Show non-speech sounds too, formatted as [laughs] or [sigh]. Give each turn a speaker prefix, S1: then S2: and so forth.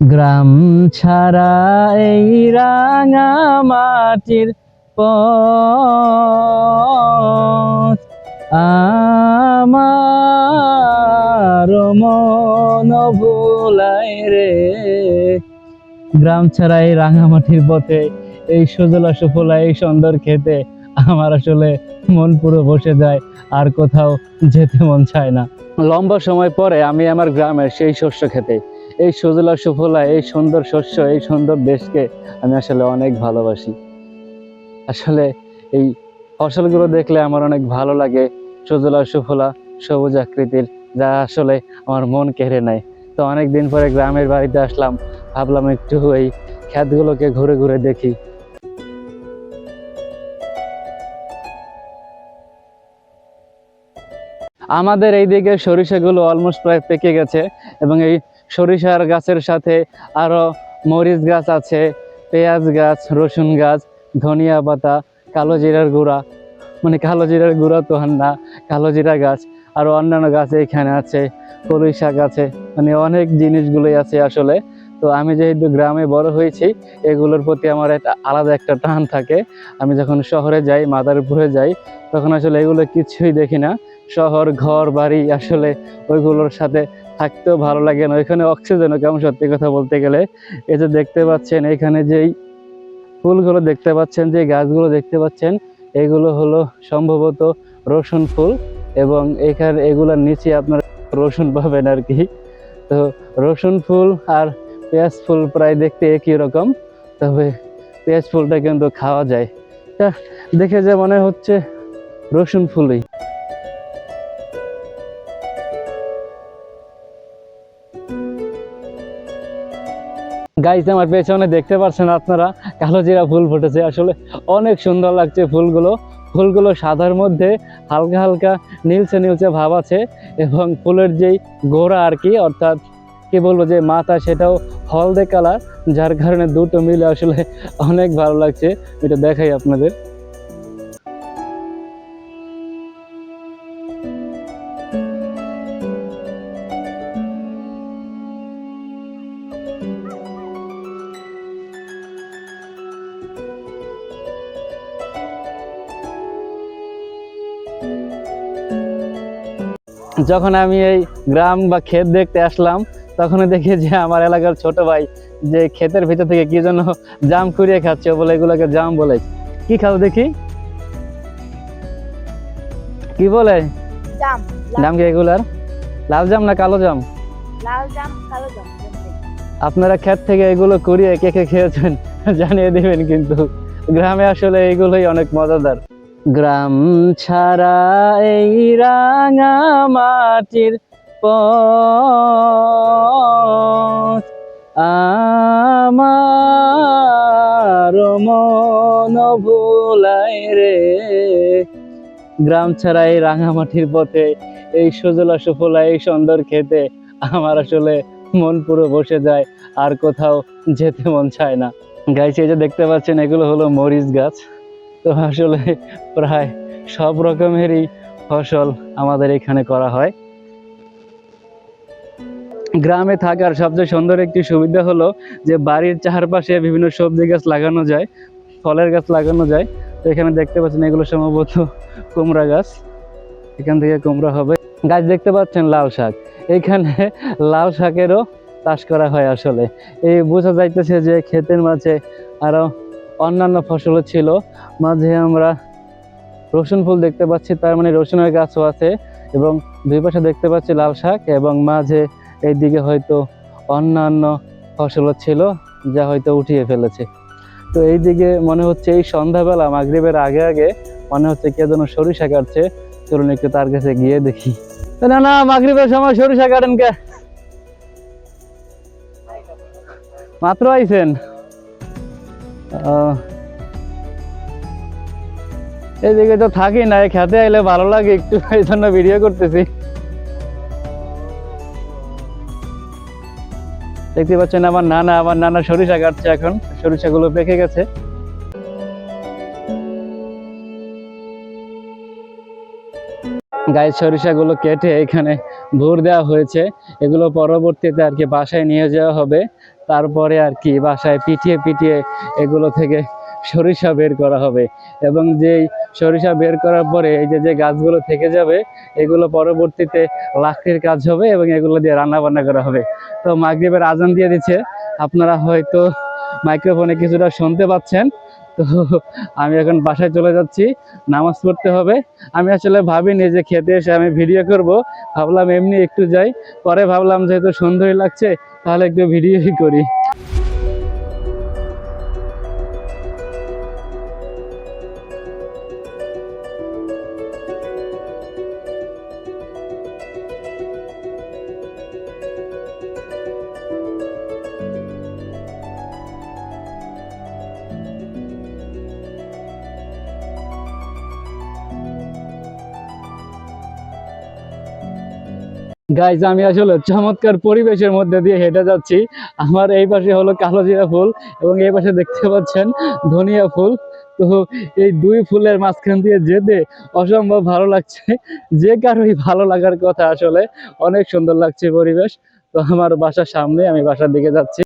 S1: গ্রাম ছাড়া এই রাঙা মাটির পথ। আমার মন ভুলাই রে। গ্রাম ছাড়া এই রাঙামাটির পথে, এই সুজলা সুফলা, এই সুন্দর খেতে আমার আসলে মন পুরো বসে যায়, আর কোথাও যেতে মন চায় না। লম্বা সময় পরে আমি আমার গ্রামের সেই শস্য খেতে এই সুজলা সুফলা, এই সুন্দর শস্য, এই সুন্দর দেশকে আমি আসলে অনেক ভালোবাসি। আসলে এই ফসলগুলো দেখলে আমার অনেক ভালো লাগে, সুজলা সুফলা, সবুজ আকৃতির, যা আসলে আমার মন কেড়ে নেয়। তো অনেক দিন পরে গ্রামের বাড়িতে আসলাম, ভাবলাম একটু এই ক্ষেতগুলোকে ঘুরে ঘুরে দেখি। আমাদের এই দিকে সরিষাগুলো অলমোস্ট প্রায় পেকে গেছে এবং এই সরিষার গাছের সাথে আরও মরিচ গাছ আছে, পেঁয়াজ গাছ, রসুন গাছ, ধনিয়া পাতা, কালো জিরার গুঁড়া। মানে কালো জিরার গুঁড়া তো না, কালো জিরা গাছ। আরও অন্যান্য গাছ এখানে আছে, কলই শাক আছে। মানে অনেক জিনিসগুলোই আছে আসলে। তো আমি যেহেতু গ্রামে বড় হয়েছি, এগুলোর প্রতি আমার একটা আলাদা একটা টান থাকে। আমি যখন শহরে যাই, মাদারপুরে যাই, তখন আসলে এগুলো কিছুই দেখি না। শহর, ঘর, বাড়ি, আসলে ওইগুলোর সাথে থাকতেও ভালো লাগে না। ওইখানে অক্সিজেনও কেমন সত্যি কথা বলতে গেলে? এই যে দেখতে পাচ্ছেন, এখানে যেই ফুলগুলো দেখতে পাচ্ছেন যে গাছগুলো দেখতে পাচ্ছেন, এগুলো হলো সম্ভবত রসুন ফুল এবং এখানে, এগুলোর নিচে আপনার রসুন পাবেন আর কি তো রসুন ফুল আর পেঁয়াজ ফুল প্রায় দেখতে একই রকম, তবে পেঁয়াজ ফুলটা কিন্তু খাওয়া যায়। দেখে যে মনে হচ্ছে রসুন ফুলই। গাইজ আমার পেছনে দেখতে পাচ্ছেন আপনারা কালো জিরা ফুল ফুটেছে। আসলে অনেক সুন্দর লাগছে ফুলগুলো। ফুলগুলো সাদার মধ্যে হালকা হালকা নীলচে নীলচে ভাব আছে এবং ফুলের যেই গোড়া আর কি, অর্থাৎ কি বলব যে মাথা, সেটাও হলদে কালার, যার কারণে দুটো মিলে আসলে অনেক ভালো লাগছে। এটা দেখাই আপনাদের। যখন আমি এই গ্রাম বা ক্ষেত দেখতে আসলাম তখন দেখি যে আমার এলাকার ছোট ভাই যে ক্ষেতের ভিতর থেকে কি জন্য জাম কুড়িয়ে খাচ্ছে বলে এগুলোকে জাম বলে। কি খাও দেখি? কি বলে?
S2: জাম
S1: কি এগুলার? লাল জাম না কালো জাম?
S2: লাল জাম কালো জাম
S1: আপনারা ক্ষেত থেকে এগুলো কুড়িয়ে কে কে খেয়েছেন [laughs] জানিয়ে দেবেন কিন্তু। গ্রামে আসলে এগুলোই অনেক মজাদার। গ্রাম ছাড়া এই রাঙা মাটির পথ। আমার মন ভুলাই রে। গ্রাম ছাড়া এই রাঙামাটির পথে, এই সুজলা সুফলা, এই সুন্দর খেতে আমার আসলে মন পুরো বসে যায়, আর কোথাও যেতে মন চায় না। গাইছে এই যে দেখতে পাচ্ছেন, এগুলো হলো মরিচ গাছ। তো আসলে প্রায় সব রকমেরই ফসল আমাদের এখানে করা হয়। গ্রামে থাকার সবচেয়ে সুন্দর একটি সুবিধা হলো যে বাড়ির চারপাশে বিভিন্ন সবজি গাছ লাগানো যায়, ফলের গাছ লাগানো যায়। তো এখানে দেখতে পাচ্ছেন এগুলো সম্ভবত কুমড়া গাছ। এখান থেকে কুমড়া হবে। গাছ দেখতে পাচ্ছেন লাল শাক। এখানে লাল শাকেরও চাষ করা হয় আসলে। এই বোঝা যাইতেছে যে ক্ষেতের মাঝে আরও অন্যান্য ফসলও ছিল। মাঝে আমরা রসুন ফুল দেখতে পাচ্ছি, তার মানে রসুনের গাছও আছে এবং দুই পাশে দেখতে পাচ্ছি লাল শাক এবং মাঝে এইদিকে হয়তো অন্যান্য ফসলও ছিল যা হয়তো উঠিয়ে ফেলেছে। তো এইদিকে মনে হচ্ছে এই সন্ধ্যাবেলা মাগরিবের আগে আগে মনে হচ্ছে কে যেন সরিষা কাটছে। চলুন একটু তার কাছে গিয়ে দেখি। না না, মাগরিবের সময় সরিষা কাটেন কে? মাত্র আইছেন? এদিকে তো থাকি না খেতে আইলে ভালো লাগে একটু, এই জন্য ভিডিও করতেছি। দেখতে পাচ্ছেন আমার নানা আমার নানা সরিষা কাটছে এখন, সরিষাগুলো পেকে গেছে। গায়ের সরিষাগুলো কেটে এখানে ভোর দেওয়া হয়েছে, এগুলো পরবর্তীতে আর কি বাসায় নিয়ে যাওয়া হবে। তারপরে আর কি বাসায় পিটিয়ে পিটিয়ে এগুলো থেকে সরিষা বের করা হবে। এবং যেই সরিষা বের করার পরে এই যে যে গাছগুলো থেকে যাবে, এগুলো পরবর্তীতে লাকড়ির কাজ হবে এবং এগুলো দিয়ে রান্না বান্না করা হবে। তো মাগরিবের আজান দিয়ে দিচ্ছে। আপনারা হয়তো মাইক্রোফোনে কিছুটা শুনতে পাচ্ছেন। তো আমি এখন বাসায় চলে যাচ্ছি। নামাজ পড়তে হবে। আমি আসলে ভাবিনি যে খেতে এসে আমি ভিডিও করব। ভাবলাম এমনি একটু যাই। পরে ভাবলাম যেহেতু সুন্দরই লাগছে তাহলে একটু ভিডিওই করি। গাইজ আমি আসলে চমৎকার পরিবেশের মধ্যে দিয়ে হেঁটে যাচ্ছি। আমার এই পাশে হলো কালো জিরা ফুল এবং এই পাশে দেখতে পাচ্ছেন ধনিয়া ফুল। তো এই দুই ফুলের মাঝখান দিয়ে যেতে অসম্ভব ভালো লাগছে। যে কারোই ভালো লাগার কথা আসলে অনেক সুন্দর লাগছে পরিবেশ। তো আমার বাসার সামনে আমি বাসার দিকে যাচ্ছি।